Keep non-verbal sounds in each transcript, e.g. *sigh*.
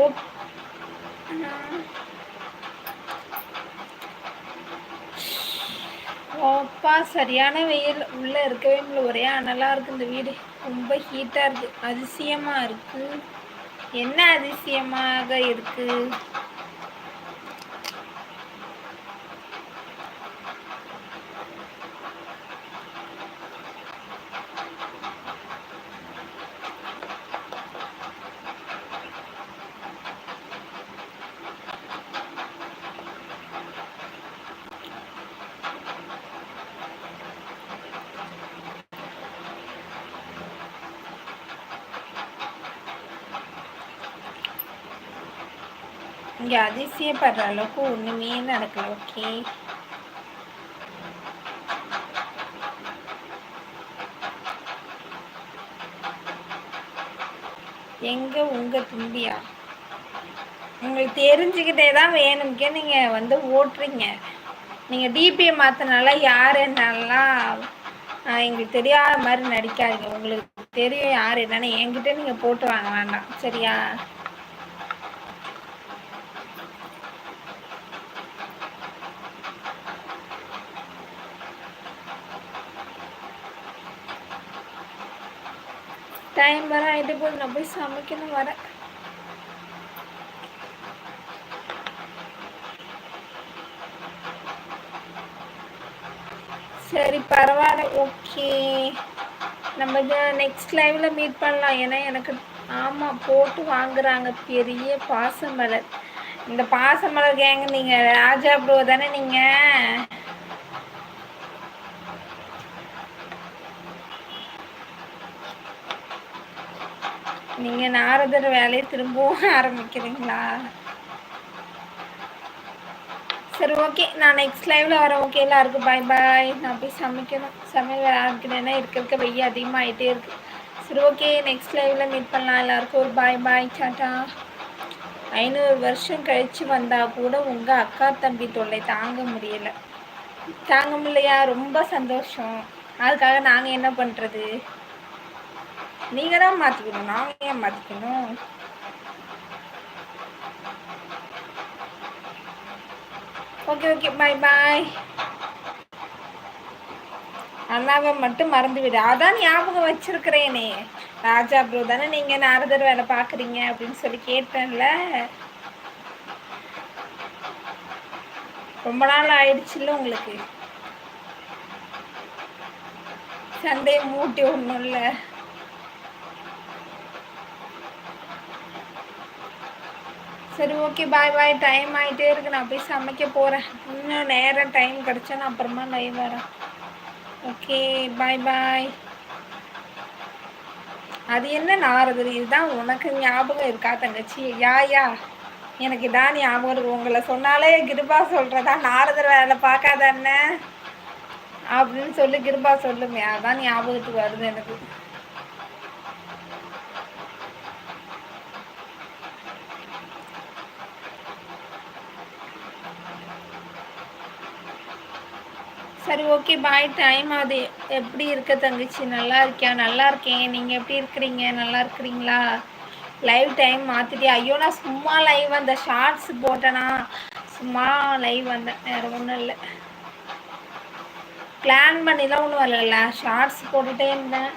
ஓ ஓப்பா சரியான வெயில். உள்ளே இருக்கவே முடியல. ஒரே அனலாக இருக்குது இந்த வீடு. ரொம்ப ஹீட்டாக இருக்குது அதிசயமாக இருக்குது என்ன அதிசயமாக இருக்குது இங்கே அதிசயப்படுற அளவுக்கு ஒன்றுமே நடக்கல ஓகே எங்க உங்க தும்பியா? உங்களுக்கு தெரிஞ்சுக்கிட்டே தான் வேணும்க்கே நீங்கள் வந்து ஓட்டுறீங்க. நீங்கள் டிபியை மாற்றினால யார் என்னெல்லாம் எங்களுக்கு தெரியாத மாதிரி நடிக்காதீங்க. உங்களுக்கு தெரியும் யார் என்னன்னு. என்கிட்ட நீங்கள் போட்டு வாங்க வேண்டாம். சரியா? டைம் வர ஆகிட்டு போது நான் போய் சமைக்கணும் வரேன் சரி பரவாயில்ல. ஓகே. நம்ம நெக்ஸ்ட் லைவ்ல மீட் பண்ணலாம். ஏன்னா எனக்கு ஆமாம் போட்டு வாங்குறாங்க. பெரிய பாசமலர். இந்த பாசமலர் கேங்க நீங்கள் ராஜா ப்ரோ தானே நீங்கள் நீங்கள் நாரதர் வேலையை திரும்பவும் *laughs* ஆரம்பிக்கிறீங்களா? சரி ஓகே நான் நெக்ஸ்ட் லைவில் வரேன். ஓகே எல்லாருக்கும் பாய் பாய் நான் போய் சமைக்கணும். சமையல் வேலை ஆரம்பிக்கணும்னா இருக்க இருக்க வெய்ய அதிகமாகிட்டே இருக்கு. சரி ஓகே நெக்ஸ்ட் லைவில் மீட் பண்ணலாம். எல்லாருக்கும் ஒரு பாய் பாய் சாட்டா ஐநூறு வருஷம் கழித்து வந்தால் கூட உங்கள் அக்கா தம்பி தொல்லை தாங்க முடியலை. தாங்க முடியலையா? ரொம்ப சந்தோஷம். அதுக்காக நாங்கள் என்ன பண்ணுறது நீங்கள் தான் மாற்றிக்கணும் நாங்கள் ஏன் மாற்றிக்கணும் ஓகே ஓகே பாய் பாய் அண்ணாவை மட்டும் மறந்து விடு அதான் ஞாபகம் வச்சிருக்கிறேனே. ராஜா ப்ரோ தானே நீங்க நாரதர் வேலை பாக்குறீங்க அப்படின்னு சொல்லி கேட்டேன்ல. ரொம்ப நாள் ஆயிடுச்சுல்ல உங்களுக்கு? சண்டையை மூட்டி ஒன்றும் இல்லை சரி ஓகே பாய் பாய் டைம் ஆகிட்டே இருக்கு. நான் போய் சமைக்க போகிறேன் இன்னும் நேரம் டைம் கிடச்சா நான் அப்புறமா லைவ் வரேன். ஓகே பாய் பாய் அது என்ன நாரது இதுதான் உனக்கு ஞாபகம் இருக்கா தங்கச்சி? யா யா. எனக்கு இதான் ஞாபகம் இருக்கு. உங்களை சொன்னாலே கிருபா சொல்கிறதா நாரதர் வேலை பார்க்காத என்ன அப்படின்னு சொல்லி கிருபா சொல்லுமே. அதான் ஞாபகத்துக்கு வருது எனக்கு. சரி ஓகே பாய் டைம் அது எப்படி இருக்க தங்கச்சி? நல்லா இருக்கியா? நல்லா இருக்கேன். நீங்கள் எப்படி இருக்கிறீங்க? நல்லா இருக்கிறீங்களா? லைவ் டைம் மாற்றிட்டியா ஐயோ நான் சும்மா லைவ் வந்தேன் ஷார்ட்ஸ் போட்டேனா? சும்மா லைவ் வந்தேன். வேறு ஒன்றும் இல்லை. பிளான் பண்ணிலாம் ஒன்றும் வரல ஷார்ட்ஸ் போட்டுகிட்டே இருந்தேன்.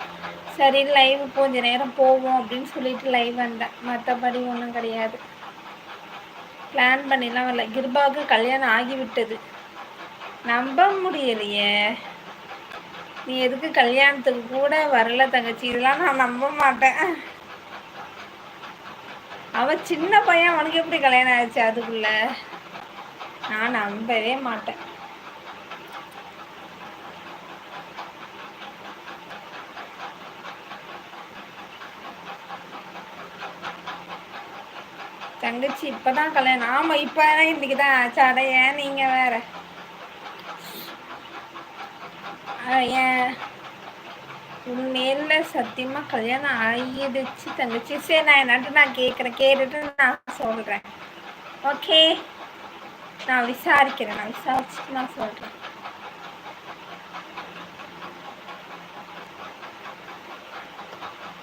சரி லைவ் கொஞ்ச நேரம் போவோம் அப்படின்னு சொல்லிட்டு லைவ் வந்தேன். மற்றபடி ஒன்றும் கிடையாது. பிளான் பண்ணிலாம் வரல. கிருபாவுக்கு கல்யாணம் ஆகிவிட்டது. நம்ப முடியலையே. நீ எதுக்கு கல்யாணத்துக்கு கூட வரல தங்கச்சி? இதெல்லாம் நான் நம்ப மாட்டேன். அவ சின்ன பையன் அவனுக்கு எப்படி கல்யாணம் ஆயிடுச்சு அதுக்குள்ள? நான் நம்பவே மாட்டேன். தங்கச்சி இப்பதான் கல்யாணம் ஆமா இப்ப இன்னைக்கு தான் ஆச்சு அடைய நீங்க வேற உன் சத்தியமா கல்யாணம் ஆயிடுச்சு தங்கச்சி. சரி நான் என்னட்டு நான் கேட்குறேன் கேட்டுட்டு நான் சொல்கிறேன் ஓகே நான் விசாரிக்கிறேன். நான் விசாரிச்சுட்டு நான் சொல்கிறேன்